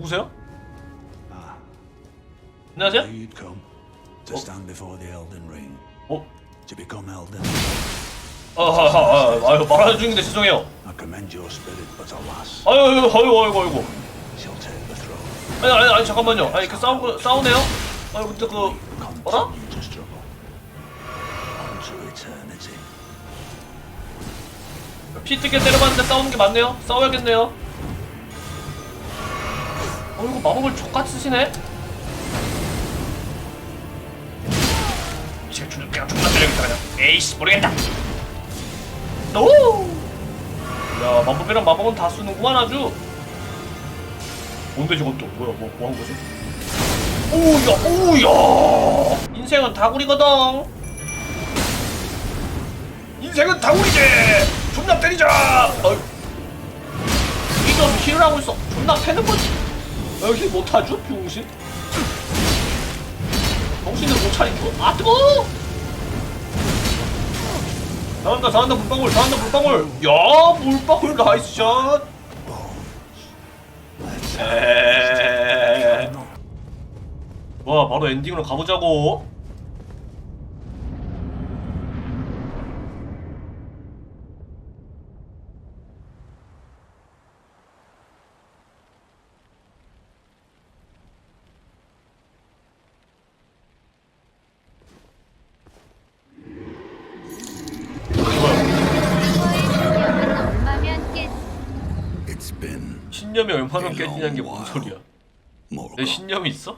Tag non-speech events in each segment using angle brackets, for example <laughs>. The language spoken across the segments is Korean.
누구세요? 안녕하세요? You'd come to stand before the Elden Ring, 어? to become Elden. 아, 아, 아, 아, 아유 말하는 중인데 죄송해요. I commend your spirit, but alas, 아유, 아유, 아유, 아유, 아이고. she'll take the throne. 아니, 아니, 아니, 잠깐만요. 아니, 그 싸우고 싸우네요. 아니, 근데 그 어라? Continue to struggle unto eternity. 피 뜨게 때려봤는데 싸우는 게 맞네요. 싸워야겠네요. 어, 이거 마법을 족같이 쓰시네. 제가 존나 그냥 존나 때려야겠다 그냥. 에이씨 모르겠다. 오. 야 마법이랑 마법은 다 쓰는구만 아주. 뭔데 저것도 뭐야 뭐 뭐 한 거지? 오야 오야. 인생은 다구리거든. 인생은 다구리지. 존나 때리자. 어이. 이좀 힐을 하고 있어. 존나 패는 거지. 여기 못하죠 병신. 정신을 못 차리고 아 뜨거. 잘한다 잘한다 물방울 잘한다 물방울. 야 물방울 나이스 샷. 에이. 와 바로 엔딩으로 가보자고. 3만원 깨지는 게 뭔 소리야 내 신념이 있어?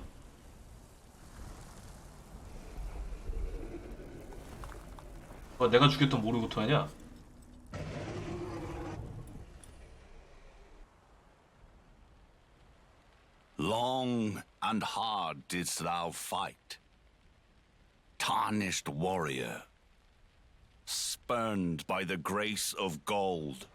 뭐 내가 죽였던 모르고 토하냐? Long and hard didst thou fight, tarnished warrior, spurned by the grace of gold.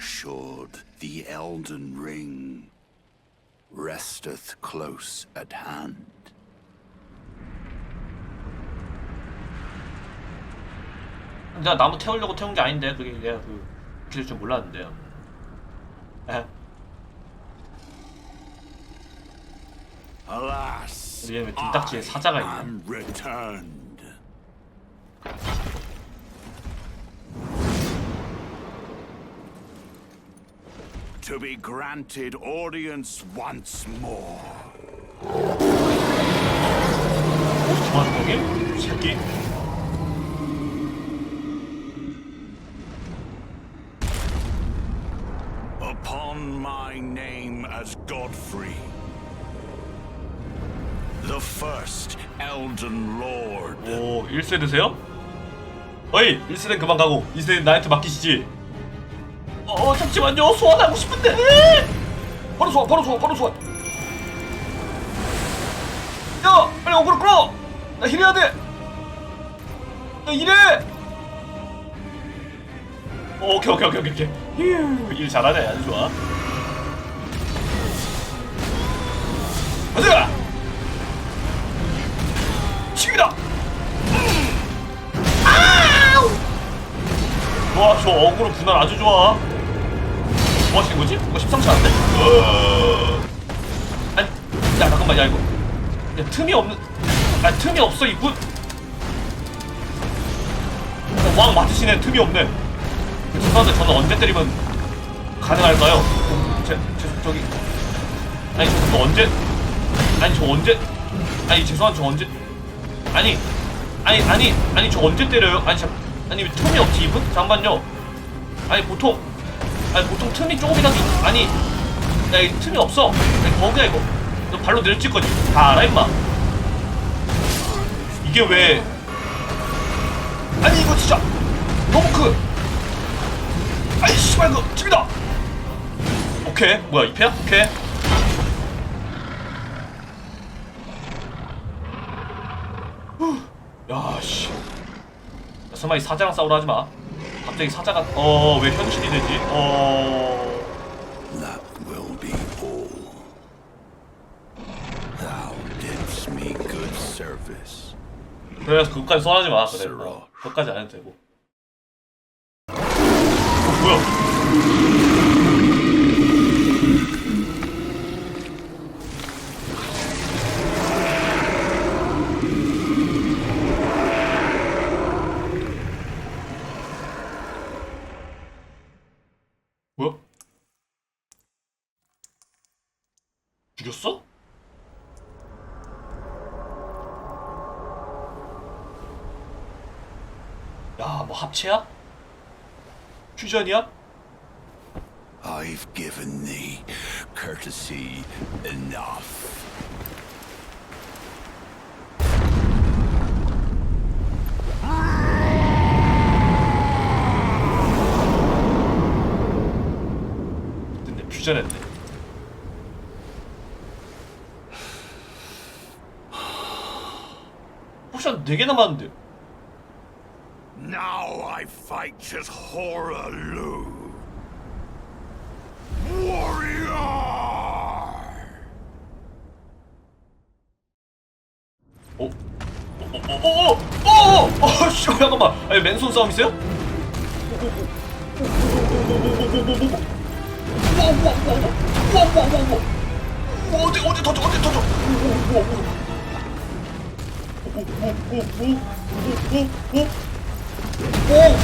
Assured the Elden Ring resteth close at hand. 내가 나무 태우려고 태운 게 아닌데 그게 내가 그 그럴 줄 몰랐는데요. 에? Alas, 얘는 등딱지에 사자가 있네. returned. To be granted audience once more. 오 1세드세요? 어이 1세대 그만 가고 2세대 나한테 맡기시지. 어 잠시만요 소환하고 싶은데. 바로 소환 바로 소환 바로 소환. 야 빨리 어그로 끌어. 나 힐해야 돼. 나 일해. 오, 오케이 오케이 오케이 오케이. 휴, 일 잘하네 아주 좋아. 가자. 치기다. 와, 저 어그로 분할 아주 좋아. 뭐 하시는 거지? 뭔가 심상치 않은데? 어... 아니, 야, 잠깐만, 야, 이거. 야, 틈이 없는. 아, 틈이 없어, 이분. 어, 왕 맞으시네, 틈이 없네. 그 죄송한데, 저는 언제 때리면 가능할까요? 어, 제, 제, 저기. 아니, 저, 저 언제. 아니, 저 언제. 아니, 죄송한, 저 언제. 아니, 아니, 아니, 아니, 저 언제 때려요? 아니, 잠, 아니, 왜 틈이 없지, 이분? 잠깐만요. 아니, 보통, 아니, 보통 틈이 조금이라도, 있- 아니, 야, 이 틈이 없어. 아니, 버그야, 이거. 너 발로 내려칠 거지? 다 알아, 임마. 이게 왜. 아니, 이거 진짜. 너무 크. 아이, 씨발, 이거, 집이다! 오케이. 뭐야, 2패야? 오케이. 야, 씨. 야, 설마 이 사자랑 싸우라 하지 마. 갑자기 사자가 어 왜 현실이 되지? 어. That will be all. Thou didst me good service. 그래서 그것까지 써하지 마. 그래. 어, 그것까지 안 해도 되고. 뭐야? 뭐야? 죽였어? 야, 뭐 합체야? 퓨전이야? I've given thee courtesy enough. 근데 퓨전했네. 포션 4개 남았는데. Now I fight as Horalu. Warrior! 어? 어? 어? 어? 어? 어? 어? 씨, 잠깐만. 아니, 맨손 싸움 있어요? 어디 어디 터져 어디 터져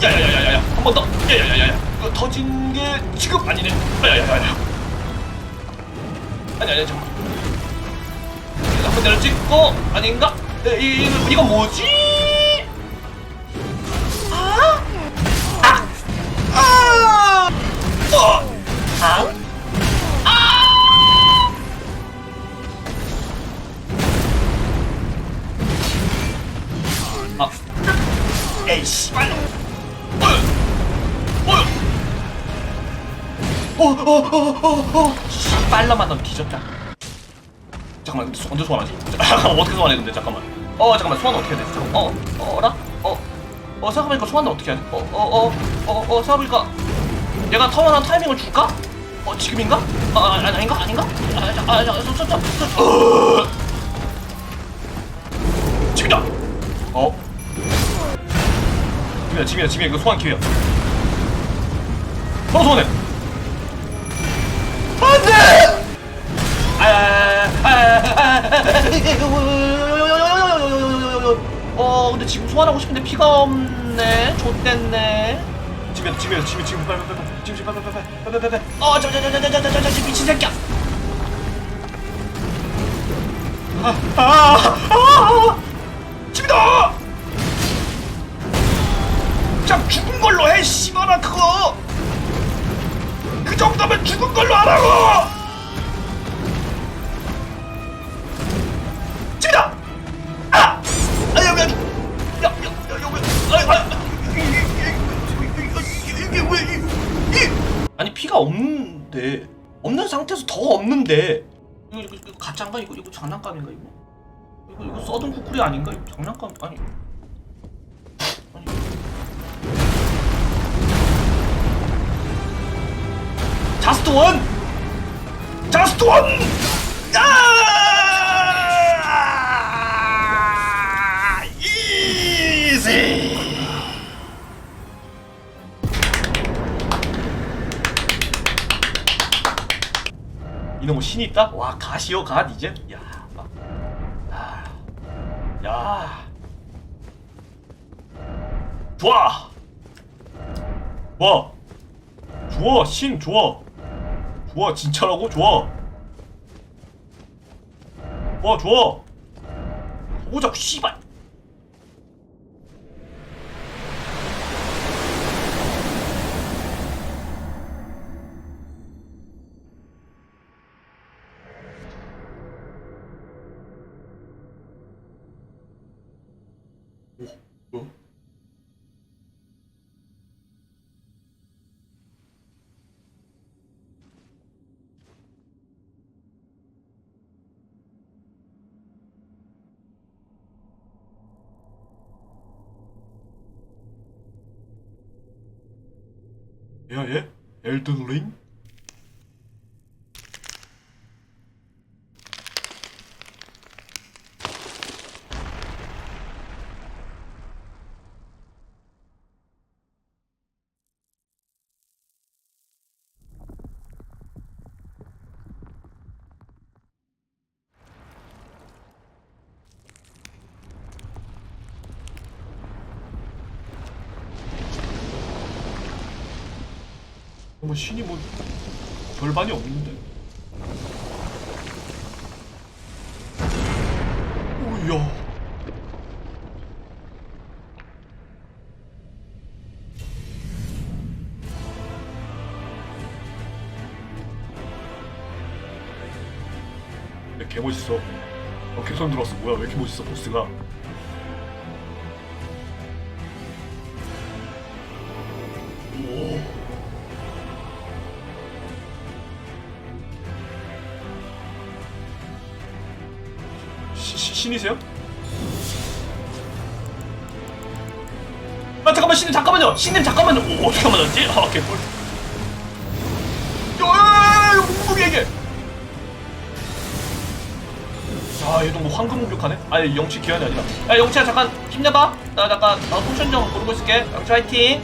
한 번 더 야야야야야 이거 터진 게 지금 아니네 야야야야 아니 아니 잠깐 한번 내려 찍고 아닌가 에, 이, 이, 이건 뭐지 아? 아! 아! 어! 아? 아! 에이 씨발 어어어어어어 씨발라만 넌 뒤졌다 잠깐만 근데 소- 언제 소환하지? 어떻게 소환해 근데 잠깐만 어 잠깐만 소환 어떻게 해야 돼? 어? 어라? 어? 어 생각해보니까 소환을 어떻게 해야 돼? 어? 어? 어? 어? 어? 생각해보니까 얘가 터널한 타이밍을 줄까? 어 지금인가? 아, 아 아닌가? 아닌가? 아, 아, 아, 아, 저, 저, 저, 저, 어. 지금이다! 어? 지금이야 지금이야 지금이야 이거 소환 기회야 바로 소환해 안돼! 어 근데 지금 소환하고 싶은데 피가 없네 좆됐네 지금 지금 지금 지금 빨리 빨리 빨리 지금 빨리 빨리 빨리 빨리 빨리 빨리 어저저저저저저저 미친 새끼야 아아아 지금이다 그냥 죽은 걸로 해 씨발아 그거 그 정도면 죽은 걸로 하라고 지금이다! 아! 아 여기 여기! 야 야 야 여기! 아이 아 이게 이게 왜 이? 아니 피가 없는데. 없는 상태에서 더 없는데. 이거 이거, 이거 가짜인가? 이거 이거 장난감인가 이거? 이거 이거 써둔 쿠쿠리 아닌가? 이거 장난감 아니 자스트 원! 자스트 원! 야! 이지! 이놈의 신이 있다? 와 가시오 갓 이제? 야, 막. 아, 야, 좋아, 좋아, 좋아, 신 좋아, 좋아 진짜라고? 좋아, 좋아 좋아, 보자고 씨발. 야 얘? 엘든 링? 뭐 신이 뭐 별반이 없는데? 오야 개 멋있어. 어, 개선 들어왔어. 뭐야? 왜 이렇게 멋있어 보스가? 신이세요? 아 잠깐만 신님 잠깐만요! 신님 잠깐만요! 오, 어떻게 맞았지? 아 개꿀 야 얘도 뭐 황금 공격하네? 아니 영치 기한이 아니라. 야 영치야 잠깐 힘내봐. 나 잠깐 나 포션 좀 고르고 있을게. 영치 화이팅!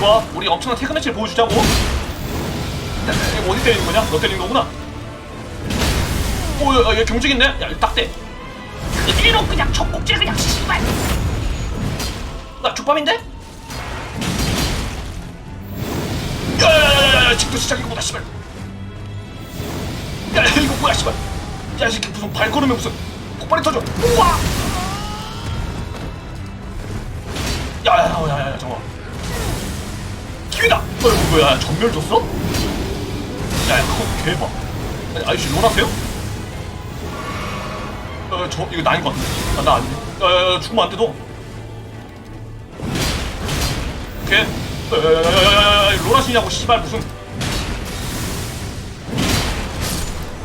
좋아 우리 엄청난 태그 매치를 보여주자고. 어디 때리는 거냐? 너 때리는 거구나 오, 야, 야, 얘 경직 있네? 야, 이거 딱대. 이리로 그냥 젖꼭지를 그냥 씨발. 나 죽밤인데? 야, 야, 야, 야, 야, 지금도 시작이구나, 씨발. 야, 야, 이거 뭐야, 씨발. 야, 이 새끼 무슨 발걸음에 무슨 폭발이 터져. 우와! 야, 야, 야, 야, 야, 잠깐만. 기회다! 어이구, 뭐야, 전멸 줬어? 야, 야, 그거 대박. 아니, 아저씨 롤하세요? 어, 저 이거 나인 것 같은데. 아, 나 아닌데. 야, 야, 야, 죽으면 안 돼, 너. 오케이. 야, 야, 야, 야, 야, 야, 야, 롤하시냐고, 씨발, 무슨.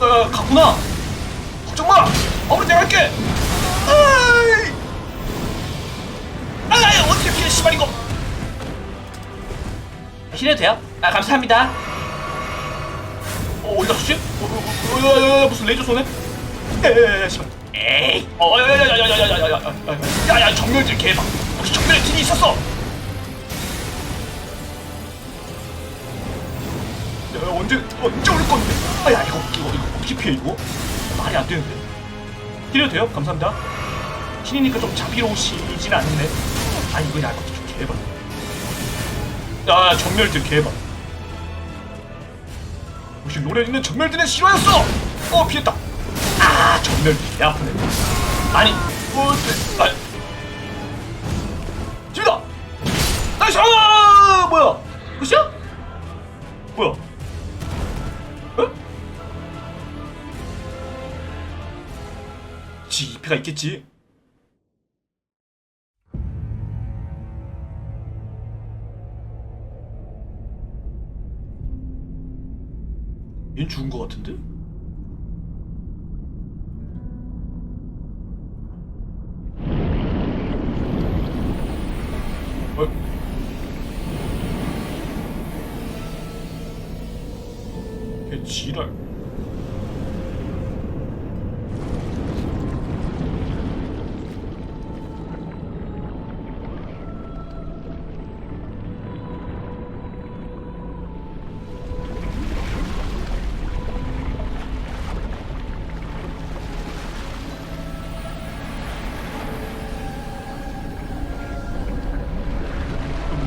야, 야, 갔구나. 걱정 마. 아무리 내가 할게. 아이. 아이, 어떻게 피해, 씨발, 이거. 힐해도 돼요? 아, 감사합니다. 어, 어디 갔지? 어, 어, 어, 야, 야, 야, 무슨 레이저 쏘네? 에에에 씨발 에이 어 야야야야야야야야야야야 정멸들 개박 혹시 정멸 딜이 있었어 야 언제 언제 올 건데 아야 이거 이거 이거 어떻게 피해 이거 말이 안 되는데 힐해도 돼요 감사합니다 신이니까 좀 자비로우시진 않네 아 이거 야 이거 좀 개박 야 정멸들 개박 혹시 노래 있는 정멸들의 실화였어 어 피했다 아 정말 개 아프네 아니 어째 아 집이다! 나이스 아 뭐야? 끝이야? 뭐야? 어? 지 2패가 있겠지? 얜 죽은 거 같은데?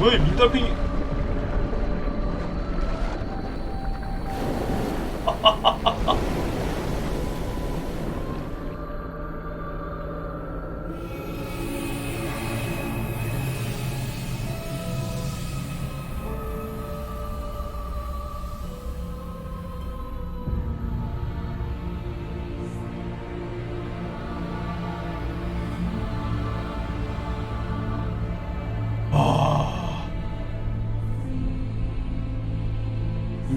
뭐야 이 민달팽이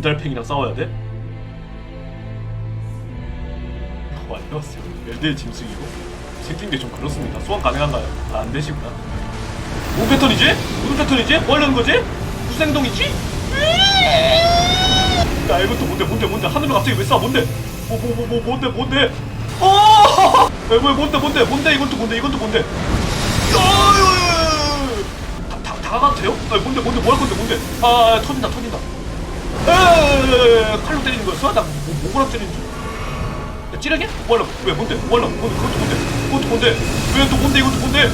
민달팽이랑 싸워야 돼? 어, 안녕하세요 엘드의 짐승이고 생긴 게 좀 그렇습니다 소환 가능한가요? 아, 안 되시구나 뭔 패턴이지? 무슨 패턴이지? 뭐 하려는 거지? 무슨 행동이지? 야 이것도 뭔데 뭔데 뭔데 하늘로 갑자기 왜 쏴? 뭔데? 뭐 뭐 뭐 뭐 뭔데 뭔데? 어! <laughs> 왜, 왜 뭔데 뭔데 뭔데 이건 또 뭔데 이건 또 뭔데? 야야야야! 다, 다, 다가가도 돼요? 아니 뭔데 뭔데 뭐 할 건데 뭔데? 아, 아 터진다 터진다. 에에에에 칼로 때리는 거였어? 나 뭐, 뭐라 때리는 줄? 야, 찌르게? 뭐 하려고? 왜 뭔데? 뭐 하려고? 뭔데? 그것도 뭔데? 그것도 뭔데? 왜 또 뭔데 이것도 뭔데?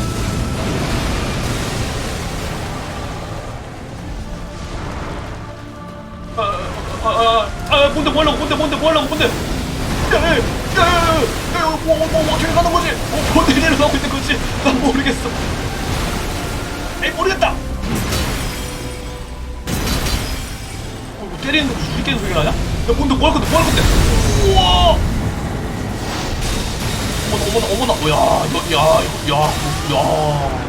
아, 아, 아, 아, 뭔데, 뭐 하려고, 뭔데, 뭔데, 뭐 하려고, 뭔데? 야, 야, 야, 야, 야, 뭐, 뭐, 뭐, 어떻게 가는 거지? 뭐, 뭔데 일을 하고 있는 거지? 난 모르겠어. 에이, 모르겠다. 때리는 거 무슨 깨는 소리가 나냐? 야, 뭔데, 뭐할 건데, 뭐할 건데? 우와! 어머나, 어머나, 어머나, 어, 야, 이거, 야, 이거, 야, 야.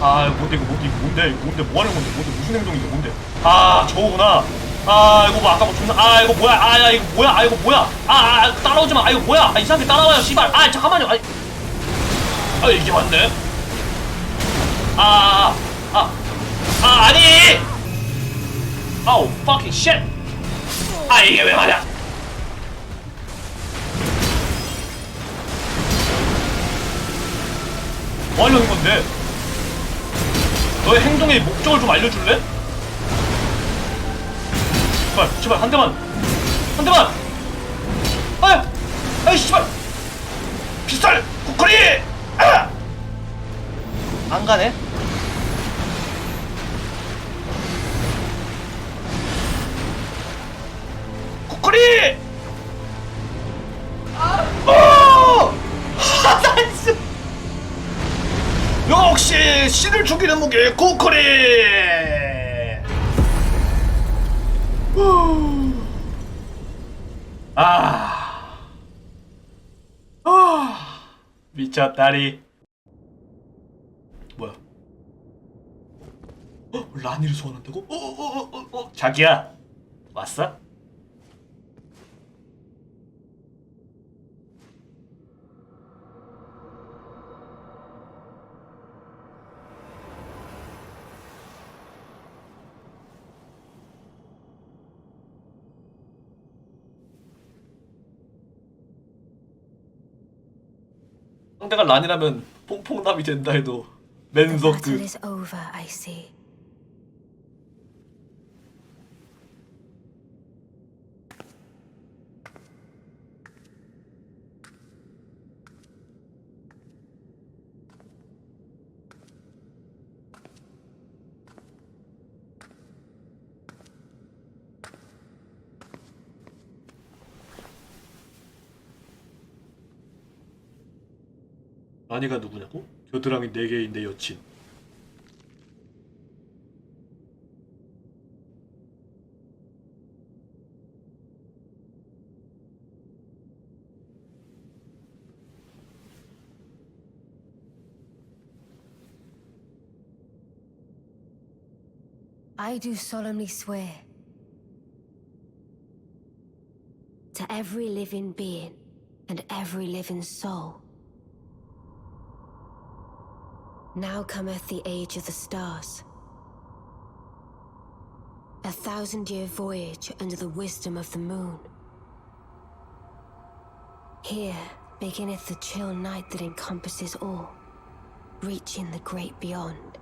아 뭔데 이거 뭔데 이거 뭔데? 뭔데? 뭐 하는 건데? 뭔데? 무슨 행동인데? 뭔데? 아 저거구나. 아 이거 뭐 아까 뭐 존나 아 이거 뭐야? 아야 이거 뭐야? 아 이거 뭐야? 아, 아 따라오지 마아 이거 뭐야? 아 이상하게 따라와요 씨발. 아 잠깐만요. 아, 아 이게 맞네? 아아아 아, 아, 아니 아우 fucking shit. 아 이게 왜 맞아? 뭐 하려는 건데? 너의 행동의 목적을 좀 알려줄래? 제발, 제발 한 대만, 한 대만. 아, 아이 씨발, 피스톨, 쿠커리, 아, 안 가네. 쿠커리, 아, 오, 하, <laughs> 나이스. 역시 신을 죽이는 무기 고커리! 아, 아. 미쳤다리. 뭐야? 어? 라니를 소환한다고? 어, 어, 어, 어, 어, 자기야 왔어? 상대가 란이라면 퐁퐁남이 된다 해도 The 맨석 battle 그 란이가 누구냐고? 겨드랑이 4개인 내 여친 I do solemnly swear to every living being and every living soul. Now cometh the age of the stars. A thousand year voyage under the wisdom of the moon. Here beginneth the chill night that encompasses all, reaching the great beyond.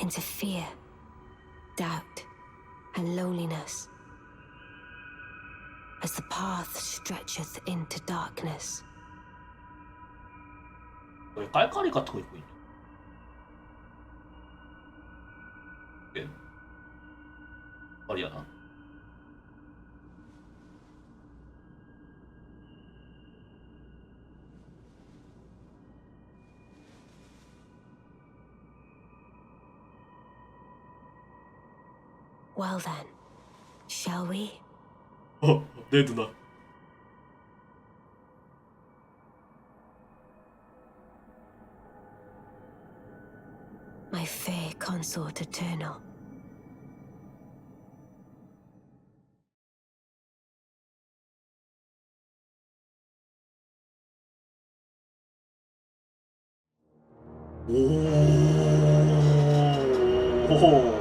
into fear, doubt, and loneliness. As the path stretcheth into darkness, 왜 깔깔이 같은 거 입고 있냐 이게 말이야 well then, shall we? 어 내 누나 my fair consort eternal. Oh. Oh.